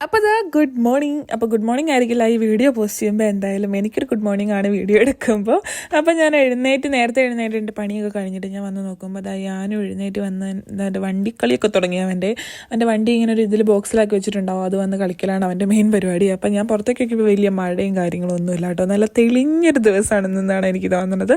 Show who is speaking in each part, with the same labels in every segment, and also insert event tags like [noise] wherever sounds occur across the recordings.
Speaker 1: അപ്പോൾ അതാ good morning അപ്പോൾ ഗുഡ് മോർണിംഗ് ആയിരിക്കില്ല. ഈ വീഡിയോ പോസ്റ്റ് ചെയ്യുമ്പോൾ എന്തായാലും എനിക്കൊരു ഗുഡ് മോർണിംഗ് ആണ് വീഡിയോ എടുക്കുമ്പോൾ അപ്പോൾ ഞാൻ എഴുന്നേറ്റ് നേരത്തെ എഴുന്നേറ്റ് എന്റെ പണിയൊക്കെ കഴിഞ്ഞിട്ട് ഞാൻ വന്ന് നോക്കുമ്പോൾ അതാ ഞാനും എഴുന്നേറ്റ് വന്ന് എന്റെ വണ്ടിക്കളിയൊക്കെ തുടങ്ങി. അവന്റെ അവന്റെ വണ്ടി ഇങ്ങനെ ഒരു ഇതിൽ ബോക്സിലാക്കി വെച്ചിട്ടുണ്ടാവും. അത് വന്ന് കളിക്കലാണ് അവന്റെ മെയിൻ പരിപാടി. അപ്പോൾ ഞാൻ പുറത്തേക്കൊക്കെ വലിയ മഴയും കാര്യങ്ങളും ഒന്നുമില്ല കേട്ടോ. നല്ല തെളിഞ്ഞൊരു ദിവസമാണെന്നാണ് എനിക്ക് തോന്നുന്നത്.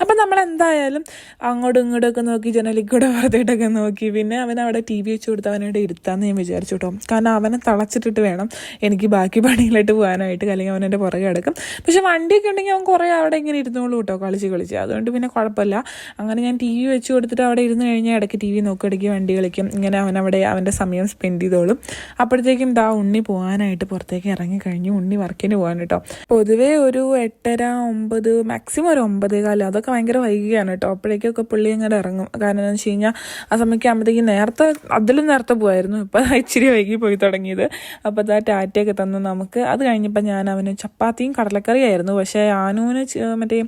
Speaker 1: അപ്പോൾ നമ്മൾ എന്തായാലും അങ്ങോട്ടും ഇങ്ങോട്ടൊക്കെ നോക്കി ജനലിൽ കൂടെ വെറുതെയിട്ടൊക്കെ നോക്കി. പിന്നെ അവൻ അവിടെ ടി വി വെച്ച് കൊടുത്ത് അവനോട് ഇരുത്താമെന്ന് ഞാൻ വിചാരിച്ചു കേട്ടോ. കാരണം അവനെ തളച്ചിട്ടിട്ട് വേണം എനിക്ക് ബാക്കി പണികളായിട്ട് പോകാനായിട്ട് അല്ലെങ്കിൽ അവൻ എന്റെ പുറകെ കിടക്കും. പക്ഷെ വണ്ടിയൊക്കെ ഉണ്ടെങ്കിൽ അവൻ കുറേ അവിടെ ഇങ്ങനെ ഇരുന്നോളൂ കേട്ടോ കളിച്ച് കളിച്ച്. അതുകൊണ്ട് പിന്നെ കുഴപ്പമില്ല. അങ്ങനെ ഞാൻ ടി വി വെച്ച് കൊടുത്തിട്ട് അവിടെ ഇരുന്ന് കഴിഞ്ഞാൽ ഇടയ്ക്ക് ടി വി നോക്കി ഇടയ്ക്ക് വണ്ടി കളിക്കും. ഇങ്ങനെ അവൻ അവിടെ അവന്റെ സമയം സ്പെൻഡ് ചെയ്തോളും. അപ്പോഴത്തേക്കും ദാ ഉണ്ണി പോകാനായിട്ട് പുറത്തേക്ക് ഇറങ്ങി കഴിഞ്ഞു. ഉണ്ണി വർക്കിന് പോകാൻ കേട്ടോ. പൊതുവേ ഒരു എട്ടര ഒമ്പത് മാക്സിമം ഒരു ഒമ്പത് കാലം. അതൊക്കെ ഭയങ്കര വൈകിയാണ് കേട്ടോ. അപ്പോഴേക്കൊക്കെ പുള്ളി ഇങ്ങനെ ഇറങ്ങും. കാരണം എന്താണെന്ന് വെച്ച് കഴിഞ്ഞാൽ ആ സമയത്ത് ആകുമ്പോഴത്തേക്കും നേരത്തെ അതിലും നേരത്തെ പോയായിരുന്നു ഇപ്പം ഇച്ചിരി വൈകി പോയി തുടങ്ങിയത്. അപ്പോൾ അതാ ടാറ്റയൊക്കെ തന്നു നമുക്ക്. അത് കഴിഞ്ഞപ്പോൾ ഞാൻ അവന് ചപ്പാത്തിയും കടലക്കറിയായിരുന്നു. പക്ഷേ ആനുവിന് മറ്റേ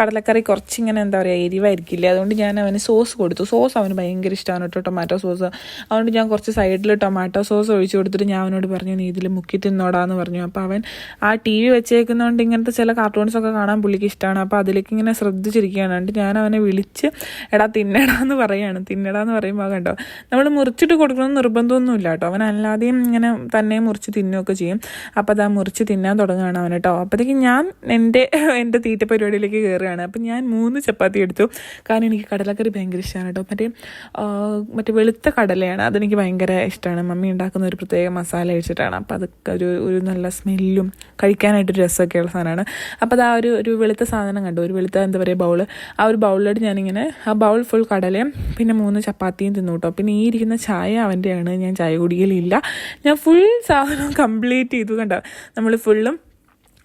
Speaker 1: കടലക്കറി കുറച്ചിങ്ങനെ എന്താ പറയുക എരിവായിരിക്കില്ല? അതുകൊണ്ട് ഞാൻ അവന് സോസ് കൊടുത്തു. സോസ് അവന് ഭയങ്കര ഇഷ്ടമാണ് കേട്ടോ ടൊമാറ്റോ സോസ്. അതുകൊണ്ട് ഞാൻ കുറച്ച് സൈഡിൽ ടൊമാറ്റോ സോസ് ഒഴിച്ചു കൊടുത്തിട്ട് ഞാൻ അവനോട് പറഞ്ഞു നീ ഇതിൽ മുക്കി തിന്നോടാന്ന് പറഞ്ഞു. അപ്പോൾ അവൻ ആ ടി വി വെച്ചേക്കുന്നതുകൊണ്ട് ഇങ്ങനത്തെ ചില കാർട്ടൂൺസ് ഒക്കെ കാണാൻ പുള്ളിക്ക് ഇഷ്ടമാണ് അപ്പോൾ അതിലേക്ക് ഇങ്ങനെ ശ്രദ്ധിച്ചിരിക്കുകയാണ്. ഞാൻ അവനെ വിളിച്ച് എടാ തിന്നടാന്ന് പറയാണ്. തിന്നടാന്ന് പറയുമ്പോൾ കണ്ടോ? നമ്മൾ മുറിച്ചിട്ട് കൊടുക്കണമെന്ന് നിർബന്ധമൊന്നുമില്ല കേട്ടോ. അവൻ അല്ലാതെയും ഇങ്ങനെ തന്നെ മുറിച്ച് തിന്നുകയൊക്കെ ചെയ്യും. അപ്പോൾ അത് ആ മുറിച്ച് തിന്നാൻ തുടങ്ങുകയാണ് അവൻ കേട്ടോ. അപ്പോഴത്തേക്കും ഞാൻ എന്റെ എന്റെ തീറ്റ പരിപാടിയിലേക്ക് കയറുകയാണ് അപ്പം ഞാൻ മൂന്ന് ചപ്പാത്തി എടുത്തു. കാരണം എനിക്ക് കടലക്കറി ഭയങ്കര ഇഷ്ടമാണ് കേട്ടോ. മറ്റേ മറ്റേ വെളുത്ത കടലയാണ് അതെനിക്ക് ഭയങ്കര ഇഷ്ടമാണ് മമ്മി ഉണ്ടാക്കുന്ന ഒരു പ്രത്യേക മസാല അഴിച്ചിട്ടാണ് അപ്പോൾ അതൊക്കെ ഒരു ഒരു നല്ല സ്മെല്ലും കഴിക്കാനായിട്ടൊരു രസമൊക്കെയുള്ള സാധനമാണ്. അപ്പോൾ അത് ആ ഒരു ഒരു വെളുത്ത സാധനം കണ്ടു. ഒരു വെളുത്ത എന്താ പറയുക ബൗൾ. ആ ഒരു ബൗളിലോട്ട് ഞാനിങ്ങനെ ആ ബൗൾ ഫുൾ കടലയും പിന്നെ മൂന്ന് ചപ്പാത്തിയും തിന്നു കേട്ടോ. പിന്നെ ഈ ഇരിക്കുന്ന ചായ അവന്റെയാണ്. ഞാൻ ചായ കുടിക്കലില്ല. ഞാൻ ഫുൾ സാധനം കംപ്ലീറ്റ് ചെയ്തു കണ്ടോ? നമ്മൾ ഫുള്ളും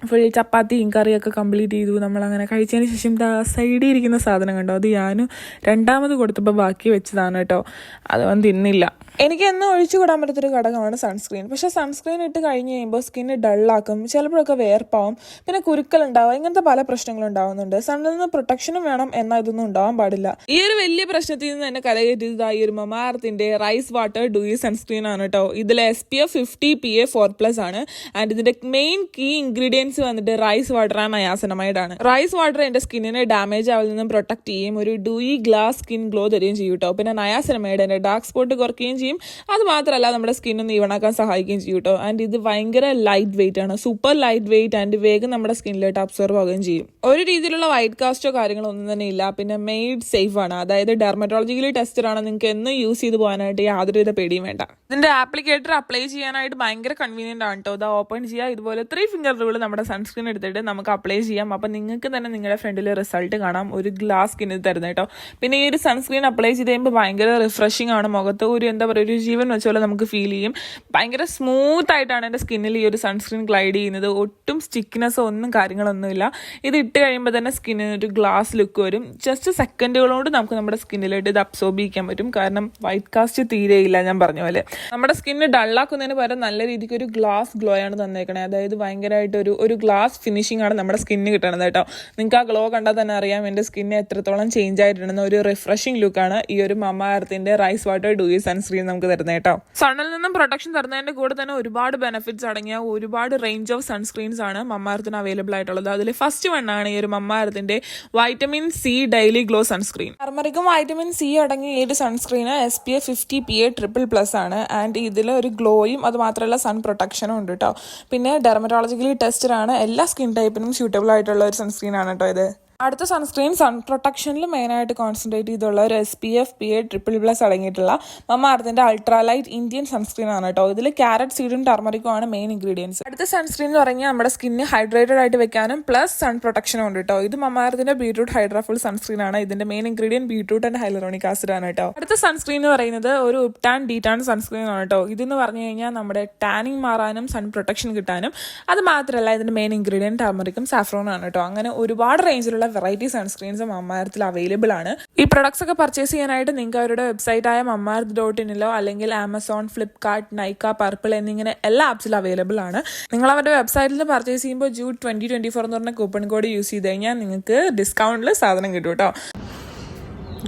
Speaker 1: ഫുൾ ചപ്പാത്തിയും കറിയൊക്കെ കംപ്ലീറ്റ് ചെയ്തു. നമ്മളങ്ങനെ കഴിച്ചതിന് ശേഷം ദാ സൈഡിൽ ഇരിക്കുന്ന സാധനം കണ്ടോ? അത് ഞാനും രണ്ടാമത് കൊടുത്തപ്പോൾ ബാക്കി വെച്ചതാണ് കേട്ടോ. അത് അവൻ തിന്നില്ല. എനിക്ക് എന്നും ഒഴിച്ചു കൂടാൻ പറ്റാത്തൊരു ഘടകമാണ് സൺസ്ക്രീൻ പക്ഷേ സൺസ്ക്രീൻ ഇട്ട് കഴിഞ്ഞ് കഴിയുമ്പോൾ സ്കിന്ന് ഡള്ളാക്കും ചിലപ്പോഴൊക്കെ വേർപ്പാവും പിന്നെ കുരുക്കളുണ്ടാവും ഇങ്ങനത്തെ പല പ്രശ്നങ്ങളും ഉണ്ടാവുന്നുണ്ട്. സണ്ണിൽ നിന്ന് പ്രൊട്ടക്ഷനും വേണം എന്നാൽ ഇതൊന്നും ഉണ്ടാവാൻ പാടില്ല. ഈ ഒരു വലിയ പ്രശ്നത്തിൽ നിന്ന് തന്നെ കരകയറ്റിയത് ഈ ഒരു മമാർത്തിന്റെ റൈസ് വാട്ടർ ഡൂയി സൺസ്ക്രീൻ ആണ് കേട്ടോ ഇതിൽ S P F fifty P A four plus ആണ്. ആൻഡ് ഇതിന്റെ മെയിൻ കീ ഇൻഗ്രീഡിയൻസ് വന്നിട്ട് റൈസ് വാട്ടർ ആൻഡ് അയാസനമൈഡ് ആണ് റൈസ് വാട്ടർ എന്റെ സ്കിന്നിനെ ഡാമേജ് ആവിൽ നിന്നും പ്രൊട്ടക്ട് ചെയ്യും ഒരു ഡൂയി ഗ്ലാസ് സ്കിൻ ഗ്ലോ തരികയും ചെയ്യും കേട്ടോ പിന്നെ നയാസനമൈഡ് എന്റെ ഡാർക്ക് സ്പോട്ട് കുറയ്ക്കുകയും ചെയ്യും. അത് മാത്രമല്ല നമ്മുടെ സ്കിൻ ഒന്ന് ഈവണാക്കാൻ സഹായിക്കുകയും ചെയ്യും കേട്ടോ ആൻഡ് ഇത് ഭയങ്കര ലൈറ്റ് വെയിറ്റ് ആണ്. സൂപ്പർ ലൈറ്റ് വെയിറ്റ് ആൻഡ് വേഗം നമ്മുടെ സ്കിന്നിലോട്ട് അബ്സോർവ് ആവുകയും ചെയ്യും. ഒരു രീതിയിലുള്ള വൈറ്റ് കാസ്റ്റോ കാര്യങ്ങളോ ഒന്നും തന്നെ ഇല്ല. പിന്നെ മെയ്ഡ് സേഫ് ആണ്. അതായത് ഡെർമറ്റോളജിക്കലി ടെസ്റ്റഡ് ആണ്. നിങ്ങൾക്ക് എന്നും യൂസ് ചെയ്ത് പോകാനായിട്ട് യാതൊരുവിധ പേടിയും വേണ്ട. ഇതിന്റെ ആപ്ലിക്കേറ്റർ അപ്ലൈ ചെയ്യാനായിട്ട് ഭയങ്കര കൺവീനിയന്റ് ആണ് കേട്ടോ ഇത് ഓപ്പൺ ചെയ്യുക ഇതുപോലെ ത്രീ ഫിംഗർ റൂൾ നമ്മുടെ സൺസ്ക്രീൻ എടുത്തിട്ട് നമുക്ക് അപ്ലൈ ചെയ്യാം. അപ്പം നിങ്ങൾക്ക് തന്നെ നിങ്ങളുടെ ഫ്രണ്ടിൽ റിസൾട്ട് കാണാം. ഒരു ഗ്ലാസ് സ്കിന്നിൽ തരുന്നത് കേട്ടോ പിന്നെ ഈ ഒരു സൺസ്ക്രീൻ അപ്ലൈ ചെയ്ത് കഴിയുമ്പോൾ ഭയങ്കര റിഫ്രഷിംഗ് ആണ്. മുഖത്ത് ഒരു എന്താ ഒരു ജീവൻ വെച്ച പോലെ നമുക്ക് ഫീൽ ചെയ്യും. ഭയങ്കര സ്മൂത്ത് ആയിട്ടാണ് എന്റെ സ്കിന്നിൽ ഈ ഒരു സൺസ്ക്രീൻ ഗ്ലൈഡ് ചെയ്യുന്നത്. ഒട്ടും സ്റ്റിക്നെസ്സോ ഒന്നും കാര്യങ്ങളൊന്നുമില്ല. ഇത് ഇട്ട് കഴിയുമ്പോൾ തന്നെ സ്കിന്നിന് ഒരു ഗ്ലാസ് ലുക്ക് വരും. ജസ്റ്റ് സെക്കൻഡുകളോട് നമുക്ക് നമ്മുടെ സ്കിന്നിലോട്ട് ഇത് അബ്സോർബ് ചെയ്യാൻ പറ്റും. കാരണം വൈറ്റ് കാസ്റ്റ് തീരെയില്ല ഞാൻ പറഞ്ഞ പോലെ. നമ്മുടെ സ്കിന്ന് ഡള്ളാക്കുന്നതിന് പകരം നല്ല രീതിക്ക് ഒരു ഗ്ലാസ് ഗ്ലോ ആണ് തന്നേക്കണേ. അതായത് ഭയങ്കരമായിട്ട് ഒരു ഒരു ഗ്ലാസ് ഫിനിഷിംഗ് ആണ് നമ്മുടെ സ്കിന്നിന് കിട്ടണത് കേട്ടോ. നിങ്ങൾക്ക് ആ ഗ്ലോ കണ്ടാൽ തന്നെ അറിയാം എന്റെ സ്കിന്ന് എത്രത്തോളം ചേഞ്ച് ആയിട്ടുണ്ടെന്ന്. ഒരു റിഫ്രഷിംഗ് ലുക്കാണ് ഈ ഒരു മമാർത്തിന്റെ റൈസ് വാട്ടർ ഡൂയി സൺസ്ക്രീൻ നമുക്ക് തരുന്നത് കേട്ടോ സണ്ണിൽ നിന്നും പ്രൊട്ടക്ഷൻ തരുന്നതിന്റെ കൂടെ തന്നെ ഒരുപാട് ബെനിഫിറ്റ്സ് അടങ്ങിയ ഒരുപാട് റേഞ്ച് ഓഫ് സൺസ്ക്രീൻസ് ആണ് മമ്മാരത്തിന് അവൈലബിൾ ആയിട്ടുള്ളത്. അതിൽ ഫസ്റ്റ് വൺ ആണ് ഈ ഒരു മമ്മാരത്തിന്റെ vitamin C daily glow sunscreen ടർമറിക്കും vitamin C അടങ്ങിയ ഈ ഒരു സൺസ്ക്രീന് S P F fifty P A triple plus ആണ്. ആൻഡ് ഇതിൽ ഒരു ഗ്ലോയും അത് മാത്രമല്ല സൺ പ്രൊട്ടക്ഷനും ഉണ്ട് കേട്ടോ പിന്നെ ഡെർമറ്റോളജിക്കലി ടെസ്റ്റഡ് ആണ്. എല്ലാ സ്കിൻ ടൈപ്പിനും സ്യൂട്ടബിൾ ആയിട്ടുള്ള ഒരു സൺസ്ക്രീൻ ആണ് കേട്ടോ ഇത്. അടുത്ത സൺസ്ക്രീൻ സൺ പ്രൊട്ടക്ഷനിൽ മെയിനായിട്ട് കോൺസെൻട്രേറ്റ് ചെയ്തുള്ള ഒരു S P F P A triple plus അടങ്ങിയിട്ടുള്ള മമാർത്തിന്റെ അൾട്രാലൈറ്റ് ഇന്ത്യൻ സൺസ്ക്രീൻ ആണ് കേട്ടോ. ഇതിൽ ക്യാരറ്റ് സീഡും ടർമറിക്കും ആണ് മെയിൻ ഇൻഗ്രീഡിയൻസ് അടുത്ത സൺസ്ക്രീൻ എന്ന് പറഞ്ഞാൽ നമ്മുടെ സ്കിന്ന് ഹൈഡ്രേറ്റഡ് ആയിട്ട് വെക്കാനും പ്ലസ് സൺ പ്രൊട്ടക്ഷനും ഉണ്ട് കേട്ടോ. ഇത് മമാർത്തിന്റെ ബീട്രൂട്ട് ഹൈഡ്രാഫുൾ സൺസ്ക്രീൻ ആണ്. ഇതിന്റെ main ingredient beetroot and hyaluronic acid ആണ് കേട്ടോ. അടുത്ത സൺസ്ക്രീൻ എന്ന് പറയുന്നത് ഒരു ഉപ്ടാൻ ഡീറ്റാൻ സൺസ്ക്രീൻ ആണ് കേട്ടോ. ഇതെന്ന് പറഞ്ഞു കഴിഞ്ഞാൽ നമ്മുടെ ടാനിങ് മാറാനും സൺ പ്രൊട്ടക്ഷൻ കിട്ടാനും. അത് മാത്രമല്ല ഇതിന്റെ മെയിൻ ഇൻഗ്രീഡിയൻ ടർമറിക്കും സാഫ്രോൺ ആണ് കേട്ടോ. അങ്ങനെ ഒരുപാട് റേഞ്ചിലുള്ള വെറൈറ്റി സൺസ്ക്രീൻസും മമ്മാരത്തിൽ അവൈലബിൾ ആണ്. ഈ പ്രൊഡക്ട്സ് ഒക്കെ പർച്ചേസ് ചെയ്യാനായിട്ട് നിങ്ങൾക്ക് അവരുടെ വെബ്സൈറ്റ് ആയ മമ്മാർത്ത് ഡോട്ട് ഇനിലോ അല്ലെങ്കിൽ ആമസോൺ ഫ്ലിപ്കാർട്ട് നൈക്ക പർപ്പിൾ എന്നിങ്ങനെ എല്ലാ ആപ്സിലും അവൈലബിൾ ആണ്. നിങ്ങൾ അവരുടെ വെബ്സൈറ്റിൽ നിന്ന് പർച്ചേസ് ചെയ്യുമ്പോൾ ജൂ ട്വന്റി ട്വന്റി ഫോർ എന്ന് പറഞ്ഞ കൂപ്പൺ കോഡ് യൂസ് ചെയ്ത് കഴിഞ്ഞാൽ നിങ്ങൾക്ക് ഡിസ്കൗണ്ടിൽ സാധനം കിട്ടും കേട്ടോ.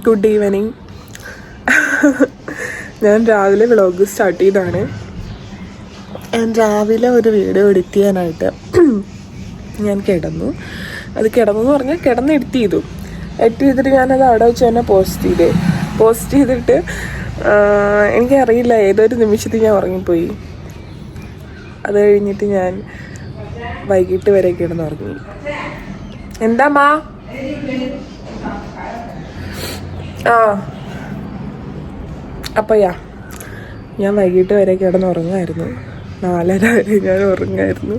Speaker 1: ഗുഡ് ഈവനിങ് ഞാൻ രാവിലെ വ്ളോഗ് സ്റ്റാർട്ട് ചെയ്താണ് ഞാൻ രാവിലെ ഒരു വീഡിയോ എഡിറ്റ് ചെയ്യാനായിട്ട് ഞാൻ കിടന്നു. അത് കിടന്നെന്ന് പറഞ്ഞാൽ കിടന്ന് എഡിറ്റ് ചെയ്തു. എഡിറ്റ് ചെയ്തിട്ട് ഞാനത് അവിടെ വെച്ച് തന്നെ പോസ്റ്റ് ചെയ്തേ. പോസ്റ്റ് ചെയ്തിട്ട് എനിക്കറിയില്ല ഏതൊരു നിമിഷത്തിൽ ഞാൻ ഉറങ്ങിപ്പോയി. അത് കഴിഞ്ഞിട്ട് ഞാൻ വൈകിട്ട് വരെ കിടന്ന് ഉറങ്ങി. എന്താ ആ. അപ്പയ്യാ ഞാൻ വൈകിട്ട് വരെ കിടന്ന് ഉറങ്ങായിരുന്നു. നാലര വരെ ഞാൻ ഉറങ്ങായിരുന്നു.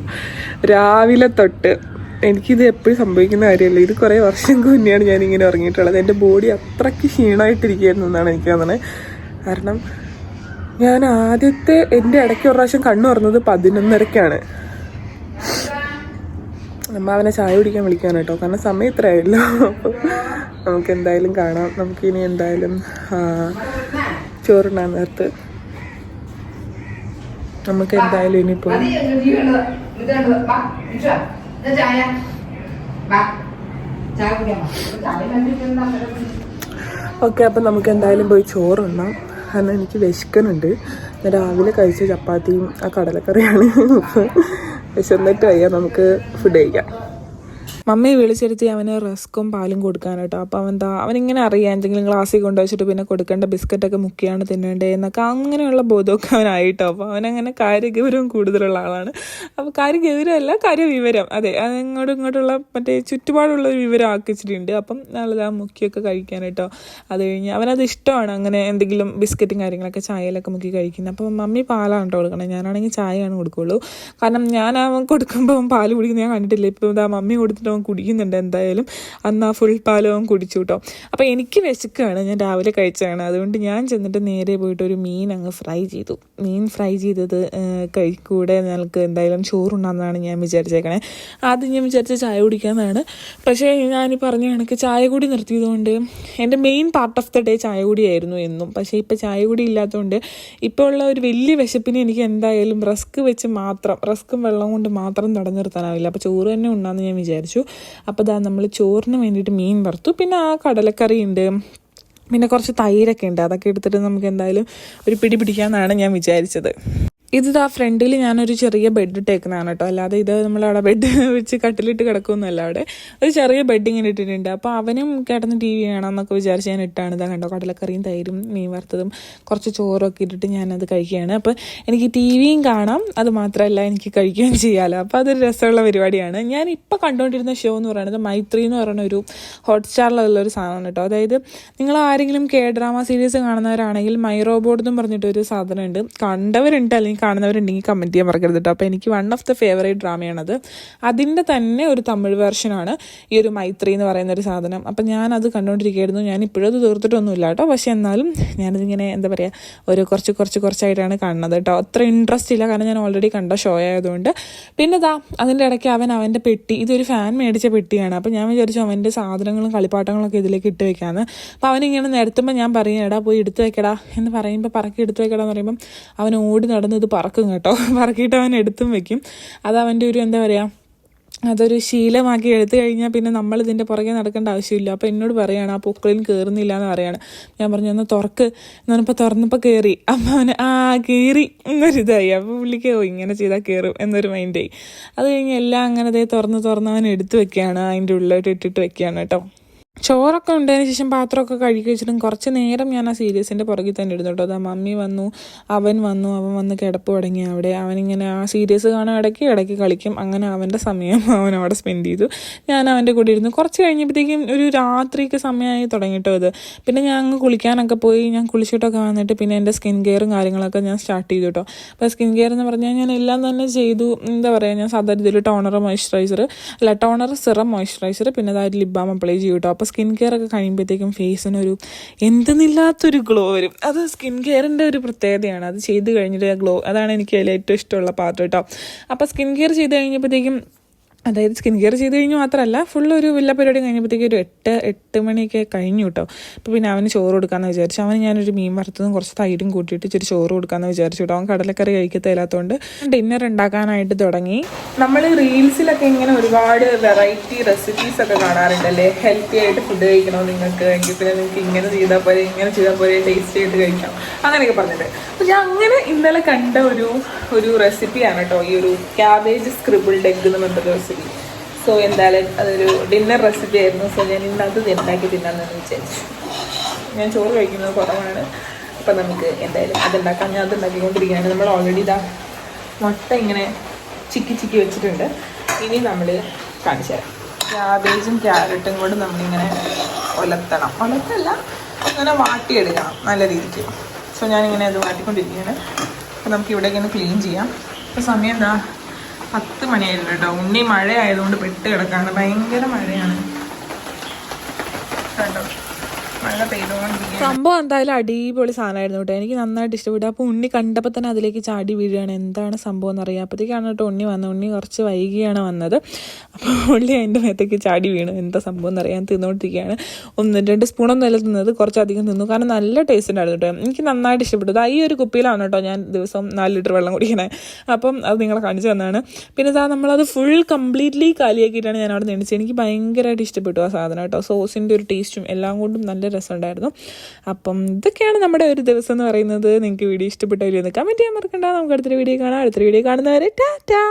Speaker 1: രാവിലെ തൊട്ട് എനിക്കിത് എപ്പോഴും സംഭവിക്കുന്ന കാര്യമല്ല. ഇത് കുറേ വർഷം മുന്നെയാണ് ഇങ്ങനെ ഉറങ്ങിയിട്ടുള്ളത്. എന്റെ ബോഡി അത്രയ്ക്ക് ക്ഷീണമായിട്ടിരിക്കുകയായിരുന്നു എന്നാണ് എനിക്ക് തോന്നുന്നത് കാരണം ഞാൻ ആദ്യത്തെ എന്റെ ഇടയ്ക്ക് ഒരു പ്രാവശ്യം കണ്ണു തുറന്നത് പതിനൊന്നരക്കാണ്. അമ്മ അവനെ ചായ കുടിക്കാൻ വിളിക്കാൻ കേട്ടോ. കാരണം സമയം ഇത്രയായല്ലോ. നമുക്ക് എന്തായാലും കാണാം. നമുക്കിനി എന്തായാലും ആ, ചോറുണ്ണാൻ നേരത്ത് നമുക്ക് എന്തായാലും ഇനിയിപ്പോൾ
Speaker 2: ചായ ചായ കുടിക്കാം ചായ
Speaker 1: ഓക്കെ അപ്പം നമുക്ക് എന്തായാലും പോയി ചോറുണ്ണാം. കാരണം എനിക്ക് വിശക്കുന്നുണ്ട്. ഞാൻ രാവിലെ കഴിച്ച ചപ്പാത്തിയും ആ കടലക്കറിയാണ്. വിശന്നിട്ട് കഴിയാം നമുക്ക് ഫുഡ് കഴിക്കാം. മമ്മി വിളിച്ചിരുത്തി അവന് റസ്ക്കും പാലും കൊടുക്കാനാട്ടോ അപ്പോൾ അവൻ അവനിങ്ങനെ അറിയാം എന്തെങ്കിലും ഗ്ലാസ്സിൽ കൊണ്ടുവച്ചിട്ട് പിന്നെ കൊടുക്കേണ്ട ബിസ്ക്കറ്റൊക്കെ മുക്കിയാണ് തിന്നേണ്ടേ എന്നൊക്കെ അങ്ങനെയുള്ള ബോധമൊക്കെ അവനായിട്ടോ. അപ്പോൾ അവനങ്ങനെ കാര്യഗൗരവം കൂടുതലുള്ള ആളാണ്. അപ്പോൾ കാര്യഗൗരവമല്ല കാര്യവിവരം. അതെ അത് ഇങ്ങോട്ടും ഇങ്ങോട്ടുള്ള മറ്റേ ചുറ്റുപാടുള്ള ഒരു വിവരം ആക്കിച്ചിട്ടുണ്ട്. അപ്പം നല്ലതാ മുക്കിയൊക്കെ കഴിക്കാനായിട്ടോ. അത് കഴിഞ്ഞ് അവനത് ഇഷ്ടമാണ് അങ്ങനെ എന്തെങ്കിലും ബിസ്ക്കറ്റും കാര്യങ്ങളൊക്കെ ചായയിലൊക്കെ മുക്കി കഴിക്കുന്നത്. അപ്പോൾ മമ്മി പാലാണ് കേട്ടോ കൊടുക്കണം. ഞാനാണെങ്കിൽ ചായയാണ് കൊടുക്കുള്ളൂ. കാരണം ഞാൻ അവൻ കൊടുക്കുമ്പോൾ പാൽ കുടിക്കുന്നത് ഞാൻ കണ്ടിട്ടില്ല. ഇപ്പോൾ ഇതാ മമ്മി കൊടുത്തിട്ട് അവൻ കുടിക്കുന്നുണ്ട് എന്തായാലും. അന്ന് ആ ഫുൾ പാലവും കുടിച്ചു കേട്ടോ അപ്പോൾ എനിക്ക് വിശക്കുകയാണ് ഞാൻ രാവിലെ കഴിച്ചതാണ്. അതുകൊണ്ട് ഞാൻ ചെന്നിട്ട് നേരെ പോയിട്ട് ഒരു മീൻ അങ്ങ് ഫ്രൈ ചെയ്തു. മീൻ ഫ്രൈ ചെയ്തത് കഴിക്കൂടെ കൂടെ ഞങ്ങൾക്ക് എന്തായാലും ചോറുണ്ടാകുന്നതാണ് ഞാൻ വിചാരിച്ചേക്കണേ. ആദ്യം ഞാൻ വിചാരിച്ച ചായ കുടിക്കാമെന്നാണ്. പക്ഷേ ഞാൻ പറഞ്ഞ കണക്ക് ചായ കൂടി നിർത്തിയതുകൊണ്ട് എന്റെ main part of the day ചായ കൂടിയായിരുന്നു എന്നും. പക്ഷേ ഇപ്പോൾ ചായ കൂടി ഇല്ലാത്തതുകൊണ്ട് ഇപ്പോൾ ഉള്ള ഒരു വലിയ വിശപ്പിന് എനിക്ക് എന്തായാലും റസ്ക് വെച്ച് മാത്രം റസ്ക്കും വെള്ളം കൊണ്ട് മാത്രം തടഞ്ഞു നിർത്താനാവില്ല അപ്പോൾ ചോറ് തന്നെ ഉണ്ടാന്ന് ഞാൻ വിചാരിച്ചു. അപ്പോൾ ഇതാ നമ്മൾ ചോറിന് വേണ്ടിയിട്ട് മീൻ വറുത്തു. പിന്നെ ആ കടലക്കറി ഉണ്ട്. പിന്നെ കുറച്ച് തൈരൊക്കെ ഉണ്ട്. അതൊക്കെ എടുത്തിട്ട് നമുക്ക് എന്തായാലും ഒരു പിടി പിടിക്കാമെന്നാണ് ഞാൻ വിചാരിച്ചത്. ഇത് ആ ഫ്രണ്ടിൽ ഞാനൊരു ചെറിയ ബെഡ് ഇട്ടേക്കുന്നതാണ് കേട്ടോ അല്ലാതെ ഇത് നമ്മളവിടെ ബെഡ് വെച്ച് കട്ടിലിട്ട് കിടക്കുമെന്നല്ല അവിടെ. ഒരു ചെറിയ ബെഡ് ഇങ്ങനെ ഇട്ടിട്ടുണ്ട്. അപ്പോൾ അവനും കിടന്ന് ടി വി കാണാമെന്നൊക്കെ വിചാരിച്ച് ഞാൻ ഇട്ടാണ്. ഇതാ കണ്ടോ കടലക്കറിയും തൈരും മീൻ വറുത്തതും കുറച്ച് ചോറൊക്കെ ഇട്ടിട്ട് ഞാനത് കഴിക്കുകയാണ്. അപ്പോൾ എനിക്ക് ടി വിയും കാണാം. അത് മാത്രമല്ല എനിക്ക് കഴിക്കുകയും ചെയ്യാമല്ലോ അപ്പോൾ അതൊരു രസമുള്ള പരിപാടിയാണ്. ഞാൻ ഇപ്പോൾ കണ്ടുകൊണ്ടിരുന്ന ഷോ എന്ന് പറയുന്നത് മൈത്രി എന്ന് പറയുന്ന ഒരു ഹോട്ട്സ്റ്റാറിലുള്ള ഒരു സാധനമാണ് കേട്ടോ അതായത് നിങ്ങൾ ആരെങ്കിലും കെ ഡ്രാമ സീരീസ് കാണുന്നവരാണെങ്കിൽ മൈ റോബോട്ട് എന്നും പറഞ്ഞിട്ടൊരു സാധനമുണ്ട്. കണ്ടവരുണ്ട്. അല്ലെങ്കിൽ കാണുന്നവരുണ്ടെങ്കിൽ കമന്റ് ചെയ്യാൻ മറക്കരുത് കേട്ടോ അപ്പോൾ എനിക്ക് വൺ ഓഫ് ദ ഫേവറേറ്റ് ഡ്രാമയാണത് അതിന്റെ തന്നെ ഒരു തമിഴ് വേർഷനാണ് ഈ ഒരു മൈത്രി എന്ന് പറയുന്ന ഒരു സാധനം. അപ്പം അത് കണ്ടുകൊണ്ടിരിക്കുകയായിരുന്നു ഞാൻ ഇപ്പോഴും അത് തീർത്തിട്ടൊന്നുമില്ല കേട്ടോ പക്ഷേ എന്നാലും ഞാനിതിങ്ങനെ എന്താ പറയുക ഒരു കുറച്ച് കുറച്ച് കുറച്ചായിട്ടാണ് കാണുന്നത് കേട്ടോ അത്ര ഇൻട്രസ്റ്റ് ഇല്ല. കാരണം ഞാൻ ഓൾറെഡി കണ്ട ഷോ ആയതുകൊണ്ട്. പിന്നെ ദാ അതിന്റെ ഇടയ്ക്ക് അവൻ അവന്റെ പെട്ടി ഇതൊരു ഫാൻ മേടിച്ച പെട്ടിയാണ്. അപ്പോൾ ഞാൻ വിചാരിച്ചു അവന്റെ സാധനങ്ങളും കളിപ്പാട്ടങ്ങളൊക്കെ ഇതിലേക്ക് ഇട്ട് വെക്കാമെന്ന് അപ്പോൾ അവനിങ്ങനെ നിരത്തുമ്പോൾ ഞാൻ പറയും എടാ പോയി എടുത്ത് വെക്കടാ. എന്ന് പറയുമ്പോൾ പറക്കി എടുത്ത് വെക്കടാ എന്ന് പറയുമ്പം അവൻ ഓടി നടന്ന് ഇത് പറക്കും കേട്ടോ. [laughs] പറക്കിയിട്ട് അവൻ എടുത്തും വെക്കും. അത് അവന്റെ ഒരു എന്താ പറയുക അതൊരു ശീലമാക്കി എടുത്തു കഴിഞ്ഞാൽ പിന്നെ നമ്മൾ ഇതിന്റെ പുറകെ നടക്കേണ്ട ആവശ്യമില്ല. അപ്പോൾ എന്നോട് പറയാണ് ആ പൂക്കളിൽ കയറുന്നില്ല എന്ന് പറയാണ്. ഞാൻ പറഞ്ഞു ഒന്ന് തുറക്ക്. എന്ന് പറഞ്ഞപ്പോൾ തുറന്നപ്പോൾ കയറി അപ്പം അവന് ആ കയറി എന്നൊരിതായി. അപ്പോൾ പുള്ളിക്ക് ഇങ്ങനെ ചെയ്താൽ കയറും എന്നൊരു മൈൻഡായി അത് കഴിഞ്ഞ് എല്ലാം അങ്ങനെ തുറന്ന് തുറന്ന് അവൻ എടുത്തു വെക്കുകയാണ്. അതിന്റെ ഉള്ളിലോട്ട് ഇട്ടിട്ട് വെക്കുകയാണ് കേട്ടോ. ചോറൊക്കെ ഉണ്ടതിന് ശേഷം പാത്രമൊക്കെ കഴുകി വെച്ചിട്ടും കുറച്ച് നേരം ഞാൻ ആ സീരീസിന്റെ പുറകിൽ തന്നെ ഇരുന്നു കേട്ടോ. അതാ മമ്മി വന്നു അവൻ വന്നു അവൻ വന്ന് കിടപ്പ് തുടങ്ങി. അവിടെ അവനിങ്ങനെ ആ സീരീസ് കാണാൻ ഇടയ്ക്ക് ഇടയ്ക്ക് കളിക്കും. അങ്ങനെ അവന്റെ സമയം [laughs] അവൻ അവിടെ സ്പെൻഡ് ചെയ്തു. ഞാൻ അവന്റെ കൂടെ ഇരുന്നു. കുറച്ച് കഴിഞ്ഞപ്പോഴത്തേക്കും ഒരു രാത്രിക്ക് സമയമായി തുടങ്ങിയിട്ടോ ഇത്. പിന്നെ ഞാൻ അങ്ങ് കുളിക്കാനൊക്കെ പോയി. ഞാൻ കുളിച്ചിട്ടൊക്കെ വന്നിട്ട് പിന്നെ എന്റെ സ്കിൻ കെയറും കാര്യങ്ങളൊക്കെ ഞാൻ സ്റ്റാർട്ട് ചെയ്തു കേട്ടോ. അപ്പോൾ സ്കിൻ കെയർ എന്ന് പറഞ്ഞാൽ ഞാൻ എല്ലാം തന്നെ ചെയ്തു. എന്താ പറയുക ഞാൻ സാധാരണ ഇതിൽ ടോണർ മോയ്സ്ചറൈസർ അല്ല ടോണർ സിറം മോയ്സ്ചറൈസർ പിന്നെ അതായത് ലിപ് ബാം അപ്ലൈ ചെയ്യും കേട്ടോ. അപ്പോൾ സ്കിൻ കെയർ ഒക്കെ കഴിയുമ്പോഴത്തേക്കും ഫേസിനൊരു എന്തെന്നില്ലാത്തൊരു ഗ്ലോ വരും. അത് സ്കിൻ കെയറിന്റെ ഒരു പ്രത്യേകതയാണ്. അത് ചെയ്ത് കഴിഞ്ഞിട്ട് ഗ്ലോ അതാണ് എനിക്ക് അതിൽ ഏറ്റവും ഇഷ്ടമുള്ള പാർട്ട് കേട്ടോ അപ്പോൾ സ്കിൻ കെയർ ചെയ്ത് കഴിഞ്ഞപ്പോഴത്തേക്കും അതായത് സ്കിൻ കെയർ ചെയ്ത് കഴിഞ്ഞ് മാത്രമല്ല ഫുൾ ഒരു വില്ല പരിപാടി കഴിഞ്ഞപ്പോഴത്തേക്ക് ഒരു എട്ട് എട്ട് മണിയൊക്കെ കഴിഞ്ഞു കേട്ടോ അപ്പോൾ പിന്നെ അവന് ചോറ് കൊടുക്കാമെന്ന് വിചാരിച്ചു. അവന് ഞാനൊരു മീൻ വറുത്തതും കുറച്ച് തൈരും കൂട്ടിയിട്ട് ഇച്ചിരി ചോറ് കൊടുക്കാമെന്ന് വിചാരിച്ചു കേട്ടോ അവൻ കടലക്കറി കഴിക്കത്തില്ലാത്തതുകൊണ്ട് ഡിന്നർ ഉണ്ടാക്കാനായിട്ട് തുടങ്ങി. നമ്മൾ റീൽസിലൊക്കെ ഇങ്ങനെ ഒരുപാട് വെറൈറ്റി റെസിപ്പീസ് ഒക്കെ കാണാറുണ്ടല്ലേ? ഹെൽത്തി ആയിട്ട് ഫുഡ് കഴിക്കണോ നിങ്ങൾക്ക് എങ്കിൽ പിന്നെ നിങ്ങൾക്ക് ഇങ്ങനെ ചെയ്താൽ പോലെ ഇങ്ങനെ ചെയ്താൽ പോലെ ടേസ്റ്റി ആയിട്ട് കഴിക്കാം. അങ്ങനെയൊക്കെ പറഞ്ഞിട്ട്. അപ്പോൾ ഞാൻ അങ്ങനെ ഇന്നലെ കണ്ട ഒരു ഒരു റെസിപ്പിയാണ് കേട്ടോ ഈ ഒരു ക്യാബേജ് സ്ക്രിബിൾഡ് എഗ് എന്ന് പറഞ്ഞൊരു റെസിപ്പി സോ എന്തായാലും അതൊരു ഡിന്നർ റെസിപ്പി ആയിരുന്നു. സോ ഞാൻ ഇന്ന് അത് ഉണ്ടാക്കി തിന്നാമെന്ന് വിചാരിച്ചു. ഞാൻ ചോറ് കഴിക്കുന്നത് കുറവാണ്. അപ്പം നമുക്ക് എന്തായാലും അതുണ്ടാക്കാം ഞാൻ അത് ഉണ്ടാക്കിക്കൊണ്ടിരിക്കുകയാണ്. നമ്മൾ ഓൾറെഡി ഇതാ മുട്ട ഇങ്ങനെ ചിക്കി ചിക്കി വെച്ചിട്ടുണ്ട്. ഇനി നമ്മൾ കാണിച്ചു തരാം. ക്യാബേജും ക്യാരറ്റും കൂടെ നമ്മളിങ്ങനെ ഒലത്തണം. ഒലത്തല്ല അങ്ങനെ വാട്ടിയെടുക്കണം നല്ല രീതിക്ക്. സോ ഞാനിങ്ങനെ അത് വാട്ടിക്കൊണ്ടിരിക്കുകയാണ്. അപ്പോൾ നമുക്ക് ഇവിടെ ഇങ്ങനെ ക്ലീൻ ചെയ്യാം. അപ്പം സമയം എന്താ? പത്ത് മണിയായിരുന്നു കേട്ടോ. ഉണ്ണി മഴ ആയതുകൊണ്ട് പെട്ട് കിടക്കാണ്. ഭയങ്കര മഴയാണ്. കണ്ടോ? സംഭവം എന്തായാലും അടിപൊളി സാധനമായിരുന്നു കേട്ടോ. എനിക്ക് നന്നായിട്ട് ഇഷ്ടപ്പെട്ടു. അപ്പോൾ ഉണ്ണി കണ്ടപ്പോൾ തന്നെ അതിലേക്ക് ചാടി വീഴുകയാണ്. എന്താണ് സംഭവം എന്ന് അറിയാം അപ്പോഴത്തേക്കാണ് കേട്ടോ ഉണ്ണി വന്നത്. ഉണ്ണി കുറച്ച് വൈകിയാണ് വന്നത്. അപ്പോൾ ഉള്ളി അതിന്റെ മേത്തേക്ക് ചാടി വീണു. എന്താ സംഭവം എന്ന് അറിയാൻ തിന്നുകൊണ്ടിരിക്കുകയാണ് ഒന്ന് രണ്ട് സ്പൂണൊന്നും അല്ല തിന്നത്. കുറച്ചധികം തിന്നു. കാരണം നല്ല ടേസ്റ്റ് ഉണ്ടായിരുന്നു കേട്ടോ. എനിക്ക് നന്നായിട്ട് ഇഷ്ടപ്പെട്ടു. ഈ ഒരു കുപ്പിയിലാണ് കേട്ടോ ഞാൻ ദിവസം നാല് ലിറ്റർ വെള്ളം കുടിക്കണേ. അപ്പം അത് നിങ്ങളെ കാണിച്ചു തന്നാണ് പിന്നെ സാ നമ്മളത് ഫുൾ കംപ്ലീറ്റ്ലി കാലിയാക്കിയിട്ടാണ് ഞാൻ അവിടെ നിന്ന് എനിക്ക് ഭയങ്കരമായിട്ട് ഇഷ്ടപ്പെട്ടു ആ സാധനം കേട്ടോ. സോസിന്റെ ഒരു ടേസ്റ്റും എല്ലാം കൊണ്ടും നല്ല രസമുണ്ടായിരുന്നു. അപ്പം ഇതൊക്കെയാണ് നമ്മുടെ ഒരു ദിവസം എന്ന് പറയുന്നത്. നിങ്ങൾക്ക് വീഡിയോ ഇഷ്ടപ്പെട്ടില്ലെന്ന് കമന്റ് ചെയ്യാൻ മറക്കണ്ട. നമുക്ക് അടുത്തൊരു വീഡിയോ കാണാം. അടുത്തൊരു വീഡിയോ കാണുന്നവരെ ടാറ്റാ